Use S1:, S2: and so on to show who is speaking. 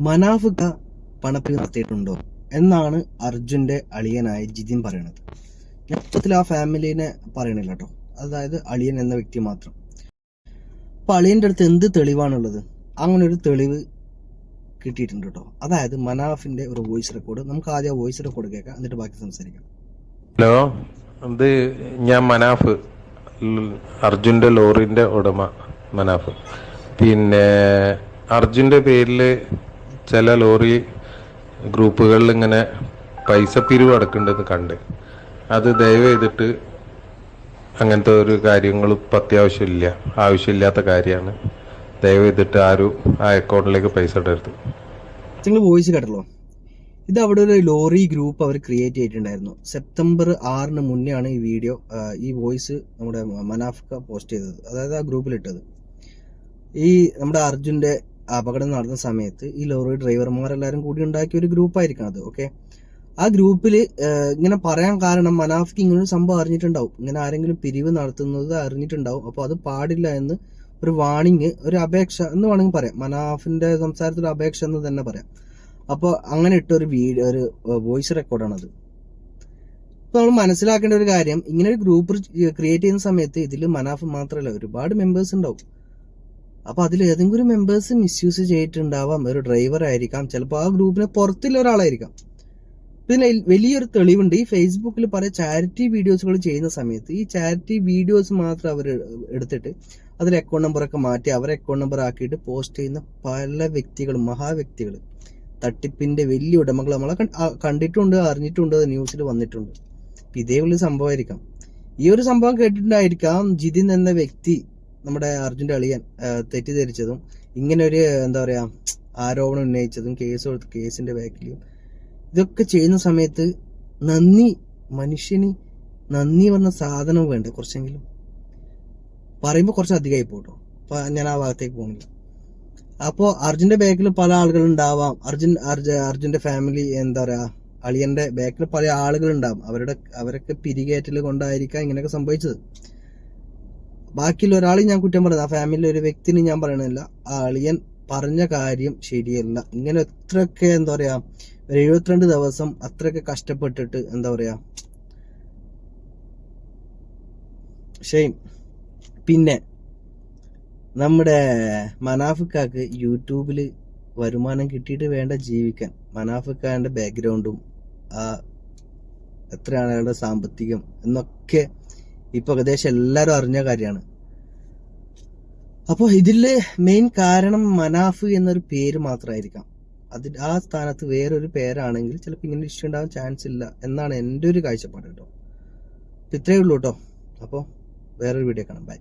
S1: മനാഫിക്ക പണത്തിൽ നടത്തിയിട്ടുണ്ടോ എന്നാണ് അർജുന്റെ അളിയനായ ജിതിൻ പറയണത്. മൊത്തത്തിൽ ആ ഫാമിലിനെ പറയണില്ല കേട്ടോ. അതായത് അളിയൻ എന്ന വ്യക്തി മാത്രം. അപ്പൊ അളിയന്റെ അടുത്ത് എന്ത് തെളിവാണുള്ളത്? അങ്ങനെ ഒരു തെളിവ് കിട്ടിയിട്ടുണ്ട് കേട്ടോ. അതായത് മനാഫിന്റെ ഒരു വോയിസ് റെക്കോർഡ്. നമുക്ക് ആദ്യം ആ വോയിസ് റെക്കോർഡ് കേൾക്കാം. എന്നിട്ട് ബാക്കി സംസാരിക്കാം.
S2: ഹലോ ഇത് ഞാൻ മനാഫ്. അർജുന്റെ ലോറിന്റെ ഉടമ മനാഫ്. പിന്നെ അർജുന്റെ പേരിൽ ചില ലോറി ഗ്രൂപ്പുകളിൽ ഇങ്ങനെ പൈസ പിരിവ് അടക്കുന്നുണ്ടെന്ന് കണ്ട്. അത് ദയവ് ചെയ്തിട്ട് അങ്ങനത്തെ ഒരു കാര്യങ്ങളും ഇപ്പം അത്യാവശ്യമില്ല. ആവശ്യമില്ലാത്ത കാര്യമാണ്. ദയവ് ചെയ്തിട്ട് ആരും ആ അക്കൗണ്ടിലേക്ക് പൈസ ഇടരുത്.
S1: നിങ്ങൾ വോയിസ് കേട്ടല്ലോ. ഇത് അവിടെ ഒരു ലോറി ഗ്രൂപ്പ് അവർ ക്രിയേറ്റ് ചെയ്തിട്ടുണ്ടായിരുന്നു. സെപ്റ്റംബർ ആറിന് മുന്നേ ആണ് ഈ വീഡിയോ ഈ വോയിസ് നമ്മുടെ മനാഫ്ക പോസ്റ്റ് ചെയ്തത്. അതായത് ആ ഗ്രൂപ്പിൽ ഇട്ടത്. ഈ നമ്മുടെ അർജുന്റെ അപകടം നടന്ന സമയത്ത് ഈ ലോറി ഡ്രൈവർമാരെല്ലാവരും കൂടി ഉണ്ടാക്കിയ ഒരു ഗ്രൂപ്പായിരിക്കും അത് ഓക്കെ ആ ഗ്രൂപ്പിൽ ഇങ്ങനെ പറയാൻ കാരണം മനാഫ്ക്ക് ഇങ്ങനെ ഒരു സംഭവം അറിഞ്ഞിട്ടുണ്ടാവും. ഇങ്ങനെ ആരെങ്കിലും പിരിവ് നടത്തുന്നത് അറിഞ്ഞിട്ടുണ്ടാവും. അപ്പോൾ അത് പാടില്ല എന്ന് ഒരു വാണിങ് ഒരു അപേക്ഷ എന്ന് വേണമെങ്കിൽ പറയാം. മനാഫിന്റെ സംസാരത്തിൽ അപേക്ഷ എന്ന് തന്നെ പറയാം. അപ്പോൾ അങ്ങനെ ഇട്ട ഒരു വീഡിയോ ഒരു വോയിസ് റെക്കോർഡാണത് അപ്പോൾ നമ്മൾ മനസ്സിലാക്കേണ്ട ഒരു കാര്യം ഇങ്ങനെ ഒരു ഗ്രൂപ്പ് ക്രിയേറ്റ് ചെയ്യുന്ന സമയത്ത് ഇതിൽ മനാഫ് മാത്രമല്ല ഒരുപാട് മെമ്പേഴ്സ് ഉണ്ടാവും. അപ്പൊ അതിൽ ഏതെങ്കിലും മെമ്പേഴ്സ് മിസ്യൂസ് ചെയ്തിട്ടുണ്ടാവാം. ഒരു ഡ്രൈവർ ആയിരിക്കാം. ചിലപ്പോൾ ആ ഗ്രൂപ്പിന് പുറത്തുള്ള ഒരാളായിരിക്കാം. പിന്നെ വലിയൊരു തെളിവുണ്ട്. ഈ ഫേസ്ബുക്കിൽ പല ചാരിറ്റി വീഡിയോസുകൾ ചെയ്യുന്ന സമയത്ത് ഈ ചാരിറ്റി വീഡിയോസ് മാത്രം അവർ എടുത്തിട്ട് അതിൽ അക്കൗണ്ട് നമ്പറൊക്കെ മാറ്റി അവരെ അക്കൗണ്ട് നമ്പർ ആക്കിയിട്ട് പോസ്റ്റ് ചെയ്യുന്ന പല വ്യക്തികളും മഹാവ്യക്തികൾ തട്ടിപ്പിന്റെ വലിയ ഉടമകൾ നമ്മളെ കണ്ടിട്ടുണ്ട് അറിഞ്ഞിട്ടുണ്ട് ന്യൂസിൽ വന്നിട്ടുണ്ട്. ഇതേ ഉള്ള സംഭവമായിരിക്കാം. ഈ ഒരു സംഭവം കേട്ടിട്ടുണ്ടായിരിക്കാം ജിതിൻ എന്ന വ്യക്തി നമ്മുടെ അർജുന്റെ അളിയൻ തെറ്റിദ്ധരിച്ചതും ഇങ്ങനെ ഒരു എന്താ പറയുക ആരോപണം ഉന്നയിച്ചതും കേസ് കൊടുത്ത് കേസിന്റെ ബാക്കിലും ഇതൊക്കെ ചെയ്യുന്ന സമയത്ത് നന്ദി മനുഷ്യന് നന്ദി പറഞ്ഞ സാധനം വേണ്ട കുറച്ചെങ്കിലും? പറയുമ്പോൾ കുറച്ച് അധികമായി പോട്ടോ. അപ്പം ഞാൻ ആ ഭാഗത്തേക്ക് പോകുന്നില്ല അപ്പോൾ അർജുന്റെ ബാക്കിൽ പല ആളുകൾ ഉണ്ടാവാം അർജുൻ അർജ- അർജുന്റെ ഫാമിലി എന്താ പറയുക അളിയന്റെ ബാക്കിൽ പല ആളുകളുണ്ടാവും. അവരുടെ അവരൊക്കെ പിരികേറ്റൽ കൊണ്ടായിരിക്കാം ഇങ്ങനെയൊക്കെ സംഭവിച്ചത്. ബാക്കിയുള്ള ഒരാളെ ഞാൻ കുറ്റം പറയുന്നത്. ആ ഫാമിലിയിലെ ഒരു വ്യക്തിനെ ഞാൻ പറയണില്ല ആ അളിയൻ പറഞ്ഞ കാര്യം ശരിയല്ല. ഇങ്ങനെ എത്രയൊക്കെ എന്താ പറയാ ഒരു എഴുപത്തിരണ്ട് ദിവസം അത്രയൊക്കെ കഷ്ടപ്പെട്ടിട്ട് എന്താ പറയാ ഷെയിം പിന്നെ നമ്മുടെ മനാഫിക്കാക്ക് യൂട്യൂബിൽ വരുമാനം കിട്ടിയിട്ട് വേണ്ട ജീവിക്കാൻ. മനാഫിക്കാന്റെ ബാക്ക്ഗ്രൗണ്ടും ആ എത്രയാണ് അയാളുടെ സാമ്പത്തികം എന്നൊക്കെ ഇപ്പൊ ഏകദേശം എല്ലാവരും അറിഞ്ഞ കാര്യമാണ്. അപ്പോൾ ഇതിൽ മെയിൻ കാരണം മനാഫ് എന്നൊരു പേര് മാത്രമായിരിക്കാം അത് ആ സ്ഥാനത്ത് വേറൊരു പേരാണെങ്കിൽ ചിലപ്പോൾ ഇങ്ങനെ ഇഷ്യൂ ഉണ്ടാവാൻ ചാൻസ് ഇല്ല എന്നാണ് എന്റെ ഒരു കാഴ്ചപ്പാട് കേട്ടോ. ഇത്രയേ ഉള്ളൂ കേട്ടോ. അപ്പോൾ വേറൊരു വീഡിയോ കാണാം. ബൈ